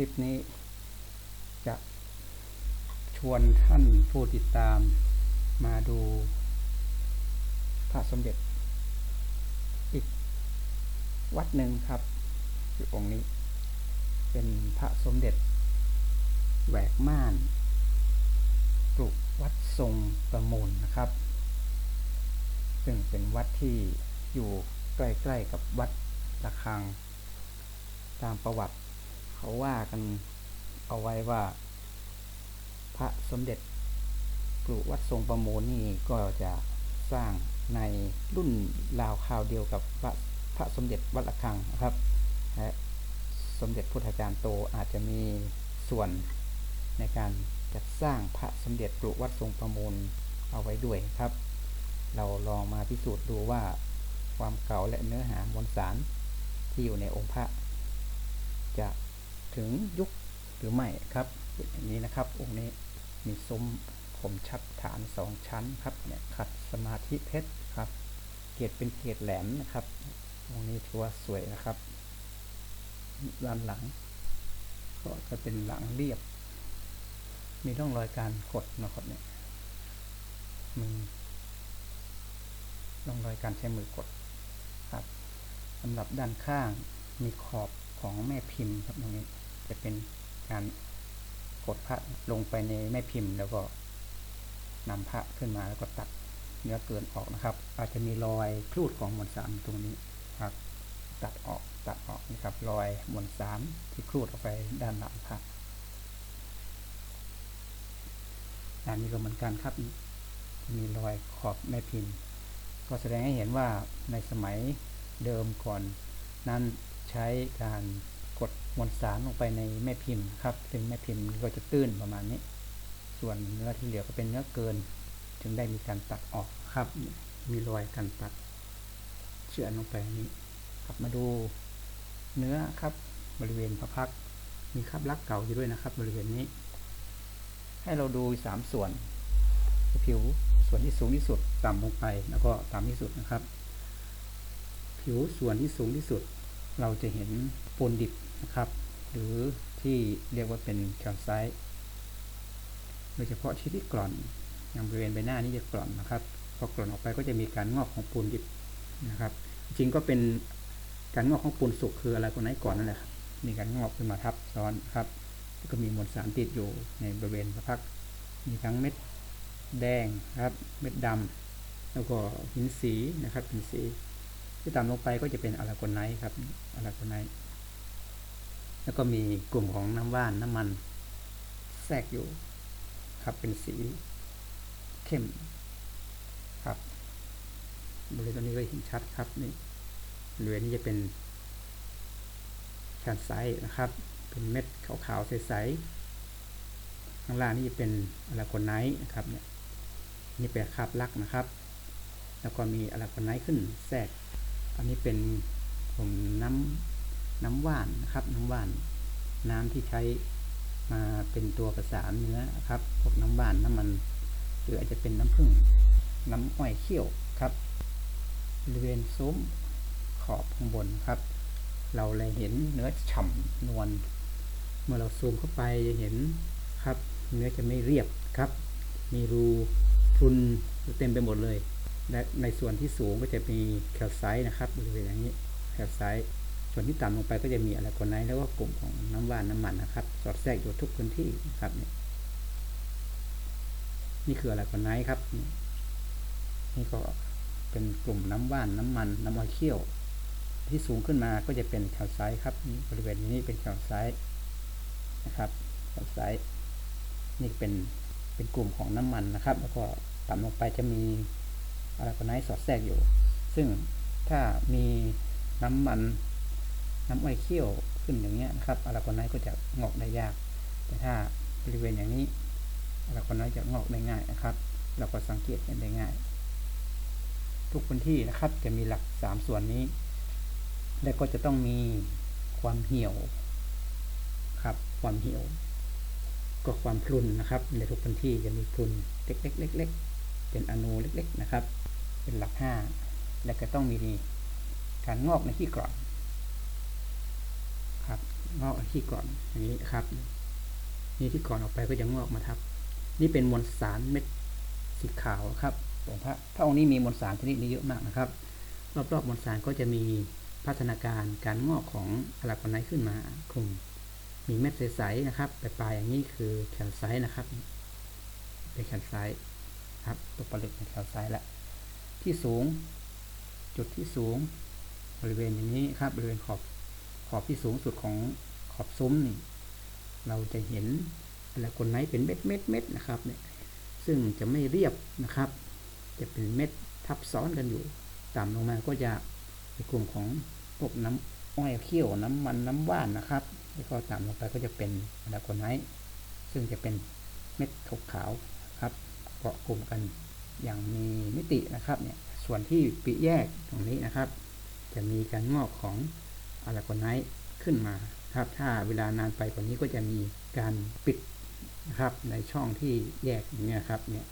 คลิปนี้ จะชวนท่านผู้ติดตามมาดูพระสมเด็จ อีกวัดหนึ่งครับคือองค์นี้ เป็นพระสมเด็จ แหวกม่านปลูกวัดทรงประมูลนะครับ ซึ่งเป็นวัดที่อยู่ใกล้ ๆ กับวัดระฆัง ตามประวัติ เขาว่ากันเอาไว้ว่า พระสมเด็จปลูกวัดทรงประมูลนี่ก็จะสร้างในรุ่นราวคราวเดียวกับพระพระสมเด็จวัดระฆังนะครับและสมเด็จพุทธาจารย์โตอาจจะมีส่วนในการจัดสร้างพระสมเด็จปลูกวัดทรงประมูลเอาไว้ด้วยครับ เราลองมาพิสูจน์ดูว่าความเก่าและเนื้อหามวลสารที่อยู่ในองค์พระจะ ถึงยุคหรือไม่ครับเป็นอย่างนี้นะครับองค์นี้มีซุ้มคมชัดฐานสองชั้นครับเนี่ยขัดสมาธิเพชรครับเกรดเป็นเกรดแหลมนะครับองค์นี้ถือว่าสวยนะครับด้านหลัง ก็จะเป็นหลังเรียบ มีร่องรอยการกดนะครับเนี่ยมือร่องรอยการใช้มือกดครับสำหรับด้านข้างมีขอบของแม่พิมพ์ครับตรงนี้ จะเป็นการกดพระลงไปในแม่พิมพ์ แล้วก็นำพระขึ้นมาแล้วก็ตัดเนื้อเกินออกนะครับ อาจจะมีรอยครูดของมวลสารตรงนี้ครับ ตัดออกตัดออกนะครับรอยมวลสารที่ครูดออกไปด้านหลังพระอันนี้ก็เหมือนกันครับ มีรอยขอบแม่พิมพ์ ก็แสดงให้เห็นว่าในสมัยเดิมก่อนนั้นใช้การ กดมวลสารลงไปในแม่พิมพ์ครับ ซึ่งแม่พิมพ์ก็จะตื้นประมาณนี้ ส่วนเนื้อที่เหลือก็เป็นเนื้อเกิน จึงได้มีการตัดออกครับ มีรอยการตัด เชื่อลงไปนี้ครับมาดูเนื้อครับบริเวณพระพักมีคราบลักเก่าอยู่ด้วยนะครับ บริเวณนี้ ให้เราดูสามส่วน ผิวส่วนที่สูงที่สุดต่ำลงไปแล้วก็ต่ำที่สุดนะครับ ผิวส่วนที่สูงที่สุด เราจะเห็นปูนดิบ นะครับ หรือที่เรียกว่าเป็นแคลไซต์โดยเฉพาะที่ที่กร่อนอย่างบริเวณใบหน้านี้จะกร่อนนะครับ พอกร่อนออกไปก็จะมีการงอกของปูนดิบนะครับ จริงก็เป็นการงอกของปูนสุกคืออะไรคนไหนก่อนนั่นแหละมีการงอกขึ้นมาทับซ้อนครับก็มีมวลสารติดอยู่ในบริเวณพระพักมีทั้งเม็ดแดงครับ เม็ดดำแล้วก็หินสีนะครับหินสีที่ต่ำลงไปก็จะเป็นอะลาโกนไนท์ครับอะลาโกนไนท์ แล้วก็มีกลุ่มของน้ำว่านน้ำมัน แทรกอยู่ครับเป็นสีเข้มครับบริเวณตรงนี้ก็เห็นชัดครับนี่บริเวณนี้จะเป็นชั้นไซส์นะครับ เป็นเม็ดขาวๆใสๆข้างล่างนี่จะเป็นอะลาโกนไนท์นะครับเนี่ยนี่เป็นคาบลักนะครับ แล้วก็มีอะลาโกนไนท์ขึ้นแทรก อันนี้เป็นผมน้ำ น้ำว่านนะครับ น้ำว่าน น้ำที่ใช้มาเป็นตัวประสานเนื้อครับ พวกน้ำว่านน้ำมัน หรืออาจจะเป็นน้ำผึ้งน้ำอ้อยเคี่ยวครับบริเวณซุ้มขอบข้างบนครับ เราเลยเห็นเนื้อฉ่ำนวลเมื่อเราซูมเข้าไปจะเห็นครับ เนื้อจะไม่เรียบครับ มีรูพรุนเต็มไปหมดเลยและในส่วนที่สูงก็จะมีแคลไซต์นะครับบริเวณอย่างนี้แคลไซต์ ส่วนที่ต่ำลงไปก็จะมีอะไรคนไนท์แล้วก็กลุ่มของน้ำว่านน้ำมันนะครับ สอดแทรกอยู่ทุกพื้นที่นะครับเนี่ยนี่คืออะไรคนไนท์ครับ นี่ก็เป็นกลุ่มน้ำว่านน้ำมันน้ำมันเคี่ยว ที่สูงขึ้นมาก็จะเป็นแคลไซต์ครับนี่บริเวณนี้เป็นแคลไซต์นะครับแคลไซต์นี่เป็นเป็นกลุ่มของน้ำมันนะครับ แล้วก็ต่ำลงไปจะมีอะลาโกไนท์สอดแทรกอยู่ ซึ่งถ้ามีน้ำมัน น้ำอ้อยเคี่ยวขึ้นอย่างเงี้ยนะครับอะลาโกไนท์ก็จะงอกได้ยาก แต่ถ้าบริเวณอย่างนี้อะลาโกไนท์จะงอกได้ง่ายนะครับ เราก็สังเกตกันได้ง่าย ทุกพื้นที่นะครับจะมีหลักสามส่วนนี้ และก็จะต้องมีความเหี่ยวครับ ความเหี่ยว ก็ความพรุนนะครับ ในทุกพื้นที่จะมีพรุนเล็กๆเล็กๆเป็นอนูเล็กๆนะครับ เป็นหลักห้าและก็ต้องมีการงอกในที่กร่อนครับ งอกที่ก่อนอย่างนี้ครับ นี่ที่ก่อนออกไปก็จะงอกมาทับ นี่เป็นมวลสารเม็ดสีขาวครับของพระพระองค์นี้มีมวลสารชนิดนี้เยอะมากนะครับ รอบๆมวลสารก็จะมีพัฒนาการการงอกของอะลาโกไนท์ขึ้นมาคลุมมีเม็ดใสๆนะครับปลายๆอย่างนี้คือแคลไซต์นะครับ เป็นแคลไซต์ครับตัวผลึกเป็นแคลไซต์ละที่สูง จุดที่สูง บริเวณอย่างนี้ครับบริเวณขอบ ขอบที่สูงสุดของขอบซุ้มนี่เราจะเห็นอะลาโกไนท์เป็นเม็ดเม็ดเม็ดนะครับเนี่ยซึ่งจะไม่เรียบนะครับ จะเป็นเม็ดทับซ้อนกันอยู่ ต่ำลงมาก็จะในกลุ่มของพวกน้ำอ้อยเขี้ยวน้ำมันน้ำว่านนะครับแล้วก็ต่ำลงไปก็จะเป็นอะลาโกไนท์ซึ่งจะเป็นเม็ดขาวๆครับเกาะกลุ่มกันอย่างมีมิตินะครับเนี่ยส่วนที่ปิแยกตรงนี้นะครับ จะมีการงอกของ อะลาโกไนท์ขึ้นมาครับ ถ้าเวลานานไปกว่านี้ก็จะมีการปิดนะครับ ในช่องที่แยกอย่างเงี้ยครับ เนี่ย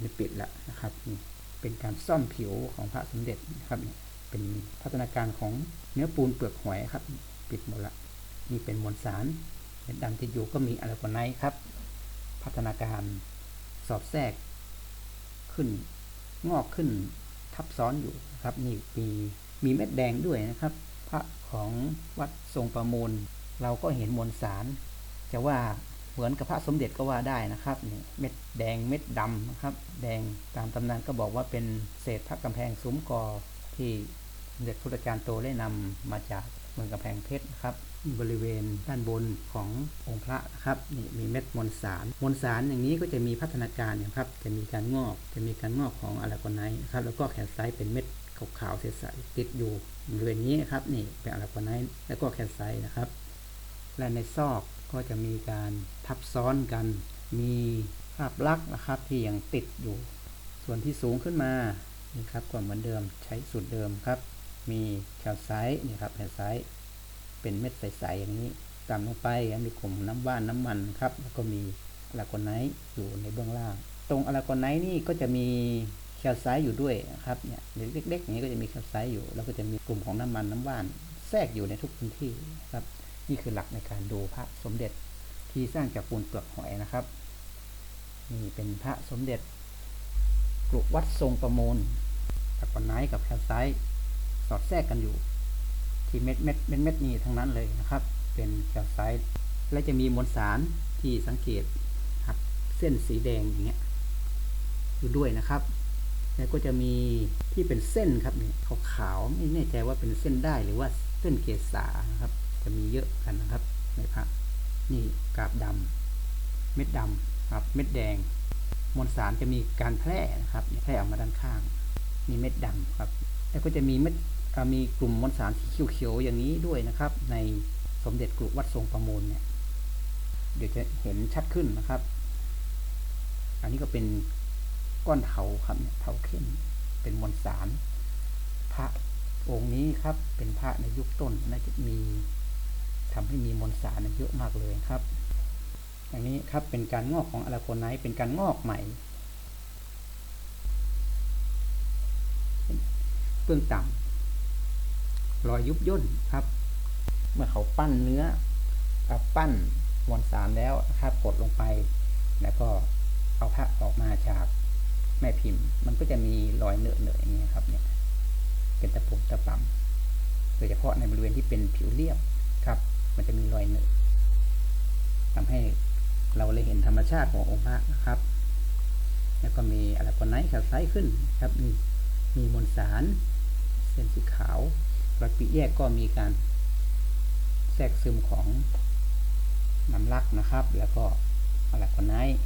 นี่ปิดละนะครับนี่เป็นการซ่อมผิวของพระสมเด็จนะครับเนี่ยเป็นพัฒนาการของเนื้อปูนเปลือกหอยครับ ปิดหมดละนี่เป็นมวลสารเม็ดดำที่อยู่ก็มีอะลาโกไนท์ครับ พัฒนาการสอดแทรกขึ้นงอกขึ้นทับซ้อนอยู่นะครับ นี่มีมีเม็ดแดงด้วยนะครับ พระ ของวัดทรงประมูล เราก็เห็นมวลสาร จะว่าเหมือนกับพระสมเด็จก็ว่าได้นะครับนี่เม็ดแดงเม็ดดำนะครับ แดงตามตำนานก็บอกว่าเป็นเศษพระกำแพงซุ้มกอที่สมเด็จพระอาจารย์โตได้นำมาจากเมืองกำแพงเพชรนะครับ บริเวณด้านบนขององค์พระนะครับนี่มีเม็ดมวลสารมวลสารอย่างนี้ก็จะมีพัฒนาการนี่ยครับ จะมีการงอกจะมีการงอกของอะลาโกไนนะครับแล้วก็แขนซ้ายเป็นเม็ด ขาวๆใสๆติดอยู่บริเวณนี้ครับนี่เป็นอะลาโกไนท์แล้วก็แขนซ้ายนะครับ และในซอกก็จะมีการทับซ้อนกัน มีภาพลักษณ์นะครับที่ยังติดอยู่ ส่วนที่สูงขึ้นมานี่ครับก็เหมือนเดิมใช้สูตรเดิมครับ มีแคลไซต์นี่ครับแคลไซต์เป็นเม็ดใสๆอย่างนี้ตามลงไปมีกลุ่มน้ำว่านน้ำมันครับแล้วก็มีอะลาโกไนท์อยู่ในเบื้องล่าง ตรงอะลาโกไนท์นี่ก็จะมี แคลไซต์อยู่ด้วยนะครับเนี่ยเล็กๆอย่างนี้ก็จะมีแคลไซต์อยู่ แล้วก็จะมีกลุ่มของน้ำมันน้ำว่านแทรกอยู่ในทุกพื้นที่ครับ นี่คือหลักในการดูพระสมเด็จที่สร้างจากปูนเปลือกหอยนะครับ นี่เป็นพระสมเด็จกรุวัดทรงประมูลตะกอนไนท์กับแคลไซต์สอดแทรกกันอยู่ ที่เม็ดเม็ดเม็ดเม็ดนี้ทั้งนั้นเลยนะครับ เป็นแคลไซต์และจะมีมวลสารที่สังเกตหักเส้นสีแดงอย่างเงี้ยอยู่ด้วยนะครับ แล้วก็จะมีที่เป็นเส้นครับเนี่ยขาวๆไม่แน่ใจว่าเป็นเส้นได้หรือว่าเส้นเกษานะครับ จะมีเยอะกันนะครับในพระนี่กาบดำเม็ดดำครับ เม็ดแดง มวลสารจะมีการแพร่นะครับแพร่ออกมาด้านข้าง มีเม็ดดำครับ แล้วก็จะมีเม็ดมีกลุ่มมวลสารสีเขียวๆอย่างนี้ด้วยนะครับ ในสมเด็จกรุวัดทรงประมูลเนี่ยเดี๋ยวจะเห็นชัดขึ้นนะครับ อันนี้ก็เป็น ก้อนเทาครับเนี่ยเทาเข้มเป็นมวลสาร พระองค์นี้ครับ เป็นพระในยุคต้นน่าจะมีทำให้มีมวลสารเยอะมากเลยครับ อย่างนี้ครับเป็นการงอกของอะลาโกไนท์เป็นการงอกใหม่ เบื้องต่ำรอยยุบย่นครับ เมื่อเขาปั้นเนื้อปั้นมวลสารแล้วนะครับ กดลงไป แล้วก็เอาพระออกมาจากแม่พิมพ์ มันก็ จะมีรอยเนอะเนอะอย่างเงี้ยครับเนี่ยเป็นตะปุ่มตะป่ำโดยเฉพาะในบริเวณที่เป็นผิวเรียบครับ มันจะมีรอยเหนอะทำให้เราเลยเห็นธรรมชาติขององค์พระนะครับ แล้วก็มีอะลาโกไนท์แคลไซขึ้นครับนี่มีมวลสาร เส้นสีขาวรอยปีแยกก็มีการแทรกซึมของน้ำลักนะครับ แล้วก็อะลาโกไนท์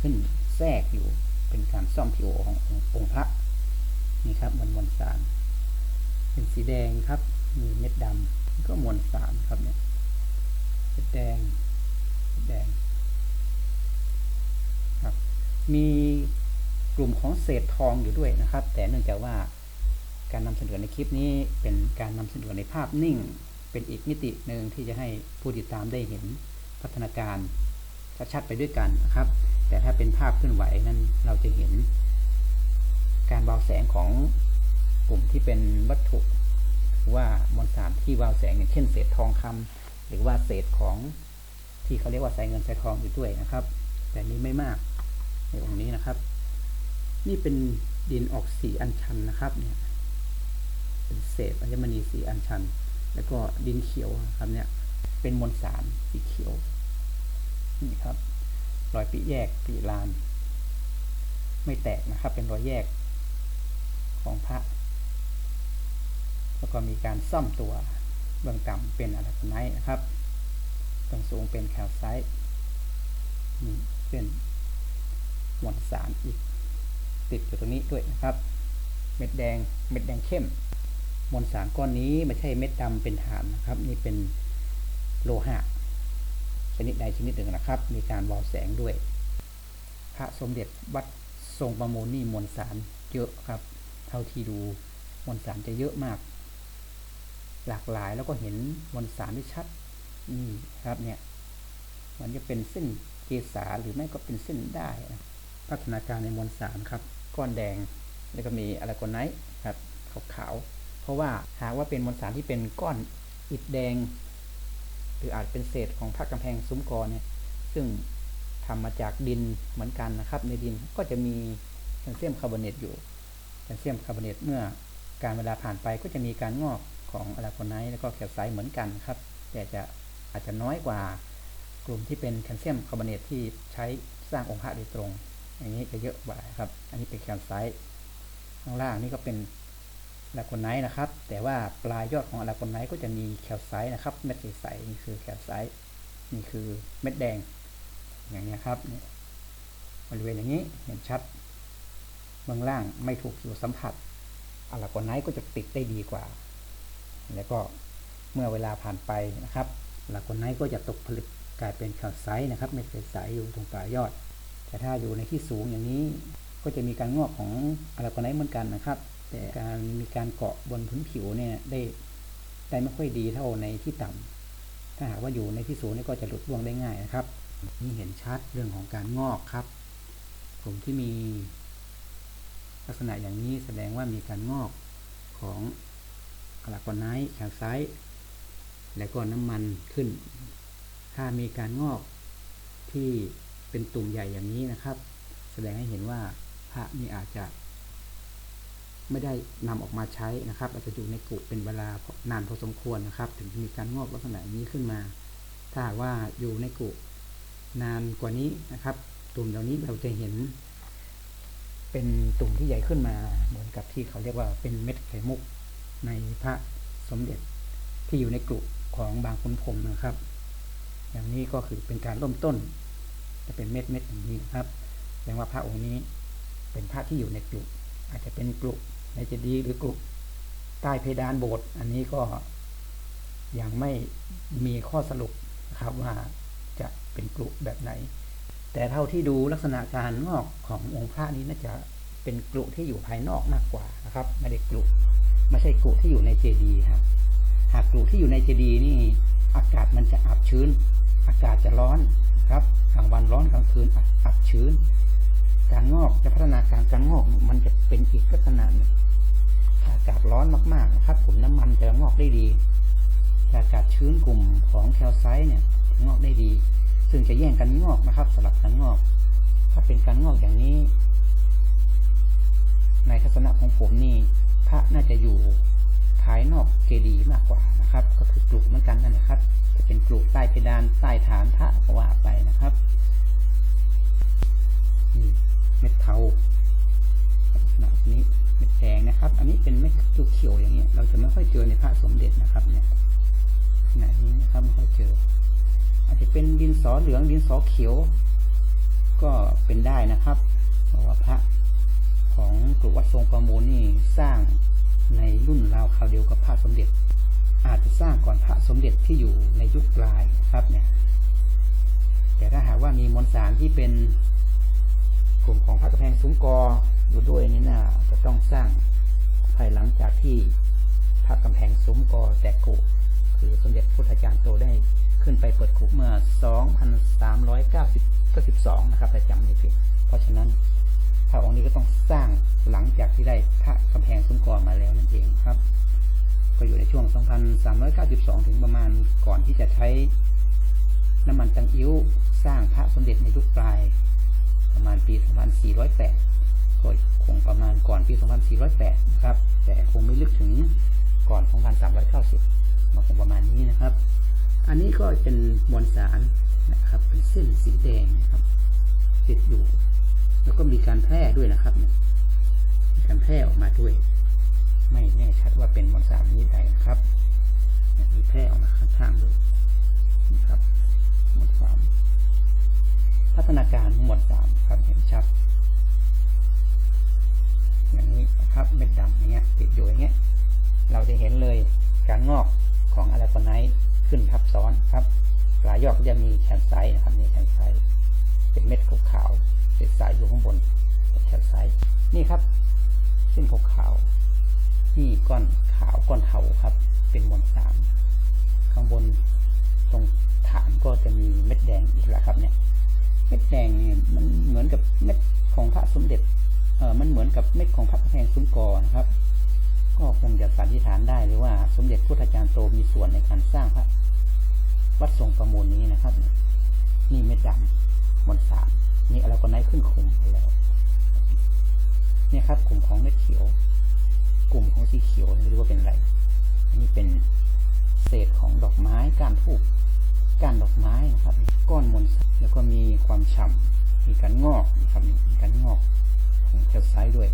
ขึ้นแทรกอยู่ เป็นการซ่อมผิวขององค์พระนี่ครับมวลมวลสาร เป็นสีแดงครับ มีเม็ดดำก็มวลสารครับเนี่ยเม็ดแดงเม็ดแดงครับ มีกลุ่มของเศษทองอยู่ด้วยนะครับ แต่เนื่องจากว่าการนำเสนอในคลิปนี้เป็นการนำเสนอในภาพนิ่ง เป็นอีกมิติหนึ่งที่จะให้ผู้ติดตามได้เห็นพัฒนาการชัดๆไปด้วยกันนะครับ แต่ถ้าเป็นภาพเคลื่อนไหวนั้นเราจะเห็น การเบาแสงของกลุ่มที่เป็นวัตถุว่ามวลสารที่วาวแสงอย่างเช่นเศษทองคำหรือว่าเศษของที่เขาเรียกว่าใส่เงินใส่ทองอยู่ด้วยนะครับ แต่นี้ไม่มากในองค์นี้นะครับ นี่เป็นดินออกสีอัญชันนะครับเนี่ยเป็นเศษอัญมณีสีอัญชัน แล้วก็ดินเขียวครับเนี่ยเป็นมวลสารสีเขียว รอยปีแยกปีลาน ไม่แตกนะครับ เป็นรอยแยกของพระ แล้วก็มีการซ่อมตัวเบื้องต่ำเป็นอะไรไนท์นะครับเบื้องสูงเป็นแคลไซต์เป็นมวลสารอีก ติดอยู่ตรงนี้ด้วยนะครับ เม็ดแดงเม็ดแดงเข้มมวลสารก้อนนี้ไม่ใช่เม็ดดำเป็นฐานนะครับ นี่เป็นโลหะ ชนิดใดชนิดหนึ่งนะครับ มีการวาวแสงด้วย พระสมเด็จวัดทรงประมูลนี่มวลสารเยอะครับ เท่าที่ดูมวลสารจะเยอะมาก หลากหลายแล้วก็เห็นมวลสารที่ชัดนี่ครับเนี่ยมันจะเป็นเส้นเกษาหรือไม่ก็เป็นเส้นได้นะพัฒนาการในมวลสารครับ ก้อนแดงแล้วก็มีอะไรกอนไนท์ครับขาวๆเพราะว่าหากว่าเป็นมวลสารที่เป็นก้อนอิฐแดง หรืออาจเป็นเศษของพระกำแพงซุ้มกอเนี่ย ซึ่งทำมาจากดินเหมือนกันนะครับ ในดินก็จะมีแคลเซียมคาร์บอเนตอยู่แคลเซียมคาร์บอเนตเมื่อการเวลาผ่านไปก็จะมีการงอกของอะลาโกไนท์แล้วก็แคลไซต์เหมือนกันครับ แต่จะอาจจะน้อยกว่ากลุ่มที่เป็นแคลเซียมคาร์บอเนตที่ใช้สร้างองค์พระโดยตรง อย่างนี้จะเยอะกว่าครับ อันนี้เป็นแคลไซต์ข้างล่างนี่ก็เป็น ลาโกไนท์นะครับ แต่ว่าปลายยอดของอะลาโกไนท์ก็จะมีแคลไซต์นะครับ เม็ดใสๆนี่คือแคลไซต์นี่คือเม็ดแดง อย่างนี้ครับบริเวณอย่างนี้เห็นชัดเบื้องล่างไม่ถูกผิวสัมผัสอะลาโกไนท์ก็จะติดได้ดีกว่า แล้วก็เมื่อเวลาผ่านไปนะครับอะลาโกไนท์ก็จะตกผลึกกลายเป็นแคลไซต์นะครับ เม็ดใสๆอยู่ตรงปลายยอด แต่ถ้าอยู่ในที่สูงอย่างนี้ก็จะมีการงอกของอะลาโกไนท์เหมือนกันนะครับ แต่การมีการเกาะบนพื้นผิวเนี่ยได้ได้ไม่ค่อยดีเท่าในที่ต่ำถ้าหากว่าอยู่ในที่สูงนี่ก็จะหลุดร่วงได้ง่ายนะครับ นี่เห็นชัดเรื่องของการงอกครับกลุ่มที่มีลักษณะอย่างนี้แสดงว่ามีการงอกของอะลากนไนท์แคลไซต์และก็น้ำมันขึ้น ถ้ามีการงอกที่เป็นตุ่มใหญ่อย่างนี้นะครับ แสดงให้เห็นว่าพระนี่อาจจะ ไม่ได้นำออกมาใช้นะครับ อาจจะอยู่ในกลุ่มเป็นเวลานานพอสมควรนะครับ ถึงมีการงอกลักษณะนี้ขึ้นมา ถ้าหากว่าอยู่ในกลุ่มนานกว่านี้นะครับ ตุ่มเหล่านี้เราจะเห็น เป็นตุ่มที่ใหญ่ขึ้นมา เหมือนกับที่เขาเรียกว่าเป็นเม็ดไข่มุกในพระสมเด็จที่อยู่ในกลุ่มของบางคุณพรมนะครับ อย่างนี้ก็คือเป็นการเริ่มต้น จะเป็นเม็ดเม็ดอย่างนี้นะครับแสดงว่าพระองค์นี้เป็นพระที่อยู่ในกลุ่มอาจจะเป็นกลุ่ม ในเจดีย์หรือกลุ่ใต้เพดานโบสถ์อันนี้ก็ยังไม่มีข้อสรุปนะครับว่าจะเป็นกลุ่แบบไหน แต่เท่าที่ดูลักษณะการงอกขององค์พระนี้น่าจะเป็นกลุ่ที่อยู่ภายนอกมากกว่านะครับไม่ได้กลุ่ไม่ใช่กลุ่ที่อยู่ในเจดีย์ครับหากกลุ่ที่อยู่ในเจดีย์นี่อากาศมันจะอับชื้น อากาศจะร้อนครับกลางวันร้อนกลางคืนอับชื้น การงอกจะพัฒนาการการงอกมันจะเป็นอีกลักษณะหนึ่งอากาศร้อนมากๆนะครับกลุ่มน้ำมันจะงอกได้ดีอากาศชื้นกลุ่มของแคลไซต์เนี่ยงอกได้ดี ซึ่งจะแย่งกันงอกนะครับสลับกันงอก ถ้าเป็นการงอกอย่างนี้ ในทัศนะของผมนี่พระน่าจะอยู่ภายนอกเจดีย์มากกว่านะครับ ก็คือกลุ่มเหมือนกันนั่นแหละครับ จะเป็นกลุ่มใต้เพดานใต้ฐานพระก็ว่าไปนะครับนี่ เม็ดเทาลักษณะนี้เม็ดแดงนะครับ อันนี้เป็นเม็ดเขียวอย่างเงี้ยเราจะไม่ค่อยเจอในพระสมเด็จนะครับเนี่ยขณะนี้นะครับไม่ค่อยเจอ อาจจะเป็นดินสอเหลืองดินสอเขียว ก็เป็นได้นะครับเพราะว่าพระของกลุ่วัดทรงประมูลนี่สร้างในรุ่นราวคราวเดียวกับพระสมเด็จ อาจจะสร้างก่อนพระสมเด็จที่อยู่ในยุคปลายครับเนี่ยแต่ถ้าหากว่ามีมวลสารที่เป็น กลุ่มของพระกระแพงสูงกออยู่ด้วยนี่นะจะต้องสร้างภายหลังจากที่พระกำแพงสูงกอแตกกุคือสมเด็จพุทธจารย์โตได้ขึ้นไปเปิดคุกเมื่อ 2392นะครับแต่จำไม่ผิดเพราะฉะนั้นพระองค์นี้ก็ต้องสร้างหลังจากที่ได้พระกำแพงซุ้มกอมาแล้วนั่นเองครับ ก็อยู่ในช่วง2592 ถึงประมาณก่อนที่จะใช้น้ำมันตังอิ้วสร้างพระสมเด็จในยุคปลาย ประมาณปี 2408ก็คงประมาณก่อนปี 2408 ครับ แต่คงไม่ลึกถึงก่อน 2390มาคงประมาณนี้นะครับ อันนี้ก็เป็นมวลสารนะครับ เป็นเส้นสีแดงนะครับ ติดอยู่ แล้วก็มีการแพร่ด้วยนะครับมีการแพร่ออกมาด้วย ไม่แน่ชัดว่าเป็นมวลสารชนิดใดนะครับ นะครับ ก็คงจะสันนิษฐานได้เลยว่า สมเด็จพุทธจารย์โตมีส่วนในการสร้างพระวัดทรงประมูลนี้นะครับ นี่เม็ดดำมวลสารนี่อะไรก็ไนขึ้นคุมไปแล้วเนี่ยครับ กลุ่มของเม็ดเขียว กลุ่มของสีเขียวไม่รู้ว่าเป็นอะไรอันนี้เป็นเศษของดอกไม้ก้านทูบก้านดอกไม้นะครับ ก้อนมวลสารแล้วก็มีความฉ่ำมีการงอกนะครับมีการงอกของแคลไซต์ด้วย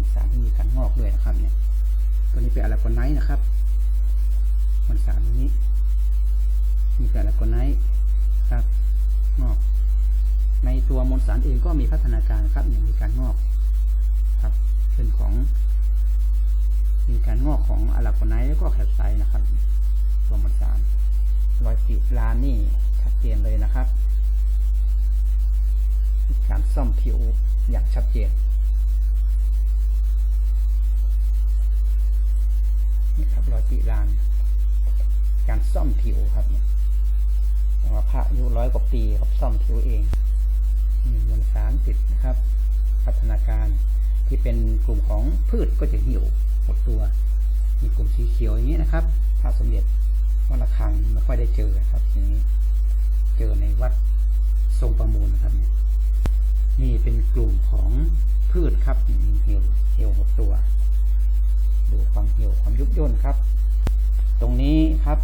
มวลสารที่มีการงอกด้วยนะครับเนี่ยตัวนี้เป็นอะลาโกไนท์นะครับมวลสารนี้ มีแต่อะลาโกไนท์ครับงอก ในตัวมวลสารเองก็มีพัฒนาการครับเนี่ยมีการงอก ครับเป็นของ มีการงอกของอะลาโกไนท์แล้วก็แคลไซต์นะครับ ตัวมวลสารรอยตีลานนี่ชัดเจนเลยนะครับ การซ่อมผิวอย่างชัดเจน นี่ครับรอยติราน การซ่อมผิวครับว่าพระอายุร้อยกว่าปีครับซ่อมผิวเองมีมวลสารติดนะครับ พัฒนาการที่เป็นกลุ่มของพืชก็จะหี่ยวหมดตัว มีกลุ่มสีเขียวอย่างนี้นะครับพระสมเด็จวัดระฆังไม่ค่อยได้เจอครับอย่างนี้ เจอในวัดทรงประมูลนะครับเนี่ยนี่เป็นกลุ่มของ ตรงนี้ครับ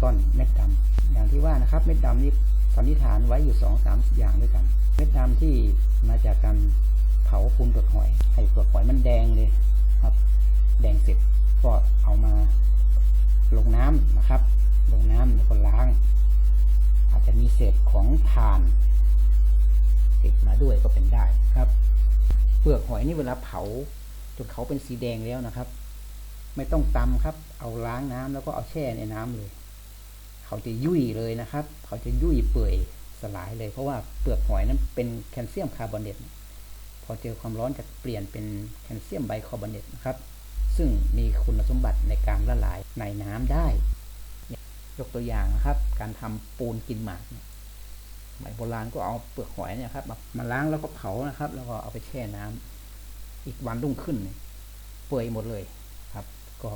ก้อนเม็ดดำอย่างที่ว่านะครับ เม็ดดำนี่สันนิษฐานไว้อยู่สองสามอย่างด้วยกัน เม็ดดำที่มาจากการเผาปูนเปลือกหอย ให้เปลือกหอยมันแดงเลยครับ แดงเสร็จก็เอามาลงน้ำนะครับ ลงน้ำแล้วก็ล้าง อาจจะมีเศษของถ่านติดมาด้วยก็เป็นได้ครับ เปลือกหอยนี่เวลาเผาจนเขาเป็นสีแดงแล้วนะครับ ไม่ต้องตำครับ เอาล้างน้ำแล้วก็เอาแช่ในน้ำเลย เขาจะยุ่ยเลยนะครับ เขาจะยุ่ยเปื่อยสลายเลย เพราะว่าเปลือกหอยนั้นเป็นแคลเซียมคาร์บอเนตพอเจอความร้อนจะเปลี่ยนเป็นแคลเซียมไบคาร์บอเนตนะครับ ซึ่งมีคุณสมบัติในการละลายในน้ำได้ ยกตัวอย่างนะครับ การทำปูนกินหมากเนี่ยสมัยโบราณก็เอาเปลือกหอยเนี่ยครับมาล้างแล้วก็เผานะครับ แล้วก็เอาไปแช่น้ำอีกวันรุ่งขึ้นเนี่ยเปื่อยหมดเลยครับ ก็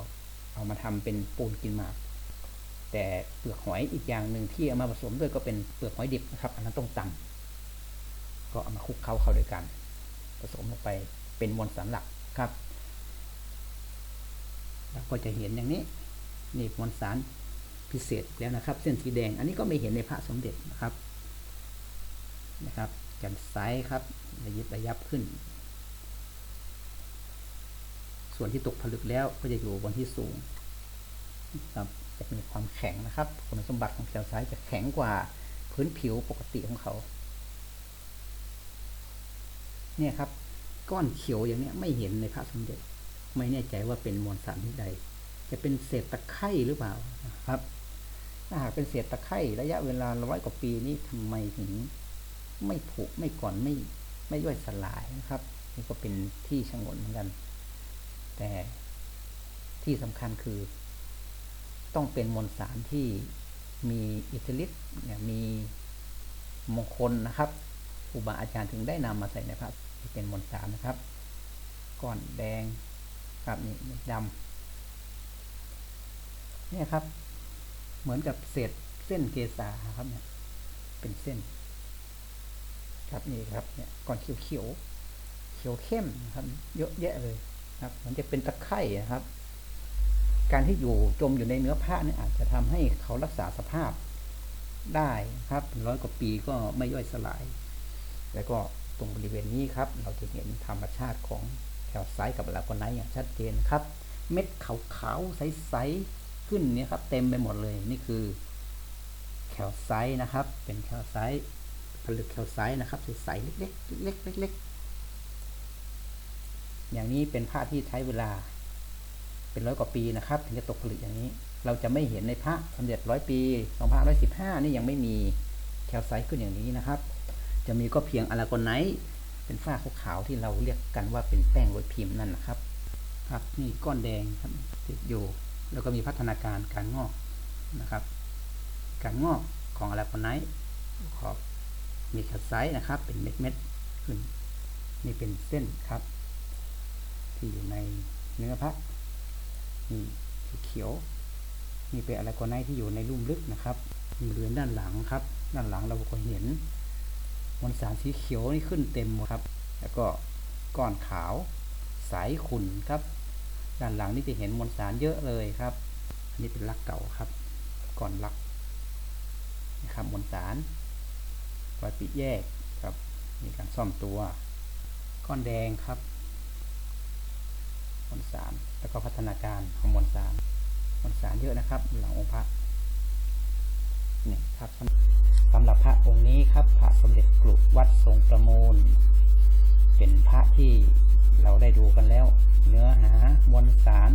เอามาทำเป็นปูนกินหมาก แต่เปลือกหอยอีกอย่างหนึ่งที่เอามาผสมด้วยก็เป็นเปลือกหอยดิบนะครับอันนั้นต้องตำก็เอามาคลุกเคล้าเข้าด้วยกัน ผสมลงไปเป็นมวลสารหลักครับแล้วก็จะเห็นอย่างนี้นี่มวลสารพิเศษแล้วนะครับ เส้นสีแดงอันนี้ก็ไม่เห็นในพระสมเด็จนะครับนะครับกันไซส์ครับระยิบระยับขึ้น ส่วนที่ตกผลึกแล้วก็จะอยู่บนที่สูงครับ จะมีความแข็งนะครับ คุณสมบัติของแคลไซต์จะแข็งกว่าพื้นผิวปกติของเขา เนี่ยครับ ก้อนเขียวอย่างนี้ไม่เห็นในพระสมเด็จ ไม่แน่ใจว่าเป็นมวลสารที่ใด จะเป็นเศษตะไคร่หรือเปล่าครับ ถ้าหากเป็นเศษตะไคร่ระยะเวลาร้อยกว่าปีนี้ทำไมถึงไม่ผุไม่ก่อนไม่ไม่ย่อยสลายนะครับ นี่ก็เป็นที่ชงนเหมือนกัน แต่ที่สำคัญคือ ต้องเป็นมวลสารที่มีอิทธิฤทธิ์เนี่ยมีมงคลนะครับครูบาอาจารย์ถึงได้นำมาใส่ในพระที่เป็นมวลสารนะครับก้อนแดงครับนี่ดำเนี่ยครับ เหมือนกับเศษเส้นเกษาครับเนี่ยเป็นเส้น ครับนี่ครับเนี่ยก้อนเขียวเขียวเขียวเข้มนะครับ เยอะแยะเลยครับ มันจะเป็นตะไคร่นะครับ การที่อยู่จมอยู่ในเนื้อผ้าเนี่ยอาจจะทำให้เขารักษาสภาพได้ครับร้อยกว่าปีก็ไม่ย่อยสลาย แล้วก็ตรงบริเวณนี้ครับ เราจะเห็นธรรมชาติของแถวไซกับลาโกไนท์อย่างชัดเจนครับ เม็ดขาวๆใสๆขึ้นเนี่ยครับ เต็มไปหมดเลยนี่คือแคลไซต์นะครับ เป็นแคลไซต์ผลึกแคลไซต์นะครับใสๆเล็กๆเล็กๆเล็กๆอย่างนี้เป็นผ้าที่ใช้เวลา เป็นร้อยกว่าปีนะครับ ถึงจะตกผลึกอย่างนี้ เราจะไม่เห็นในพระสมเด็จร้อยปีสองพันร้อยสิบห้านี่ยังไม่มีแคลไซต์ขึ้นอย่างนี้นะครับ จะมีก็เพียงอะลาโกไนท์เป็นฝ้าขาวๆที่เราเรียกกันว่าเป็นแป้งโรยพิมพ์นั่นนะครับ ครับนี่ก้อนแดงครับติดอยู่แล้วก็มีพัฒนาการการงอกนะครับ การงอกของอะลาโกไนท์ขอบมีแคลไซต์นะครับ เป็นเม็ดๆขึ้นนี่เป็นเส้นครับ ที่อยู่ในเนื้อพระ นี่สีเขียว นี่เป็นอะลาโกไนท์ที่อยู่ในลุ่มลึกนะครับบริเวณด้านหลังครับ ด้านหลังเราก็เห็นมวลสารสีเขียวนี่ขึ้นเต็มหมดครับ แล้วก็ก้อนขาวสายขุ่นครับ ด้านหลังนี่จะเห็นมวลสารเยอะเลยครับ อันนี้เป็นลักเก่าครับก่อนลักนะครับมวลสารรอยปิแยกครับ มีการซ่อมตัว ก้อนแดงครับ มวลสารแล้วก็พัฒนาการของมวลสารมวลสารเยอะนะครับ หลังองค์พระเนี่ยครับสำหรับพระองค์นี้ครับพระสมเด็จกรุวัดทรงประมูล เป็นพระที่เราได้ดูกันแล้ว เนื้อหามวลสาร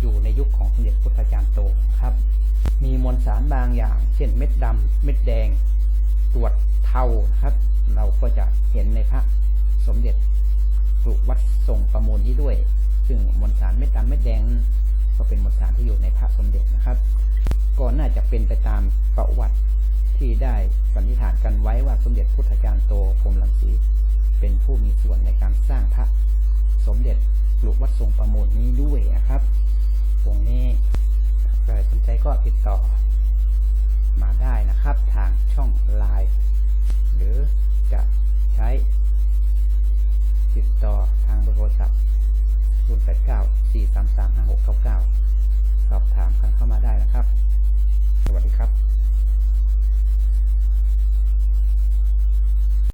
อยู่ในยุคของสมเด็จพุทธจารย์โตครับ มีมวลสารบางอย่าง เช่นเม็ดดำเม็ดแดง ตรวจเทาครับ เราก็จะเห็นในพระสมเด็จ กรุวัดทรงประมูลนี้ด้วย ซึ่งมวลสารเม็ดดำเม็ดแดง ก็เป็นมวลสารที่อยู่ในพระสมเด็จนะครับ ก็น่าจะเป็นไปตามประวัติที่ได้สันนิษฐานกันไว้ว่าสมเด็จพุทธจารย์โตพรหมรังสีเป็นผู้มีส่วนในการสร้างพระสมเด็จกรุวัดทรงประมูลนี้ด้วยนะครับตรงนี้ใครสนใจก็ติดต่อมาได้นะครับ ทางช่องไลน์หรือจะใช้ ติดต่อทางเบอร์โทรศัพท์0 8 9 4 3 3 5 6 9 9 สอบถามกันเข้ามาได้นะครับ สวัสดีครับ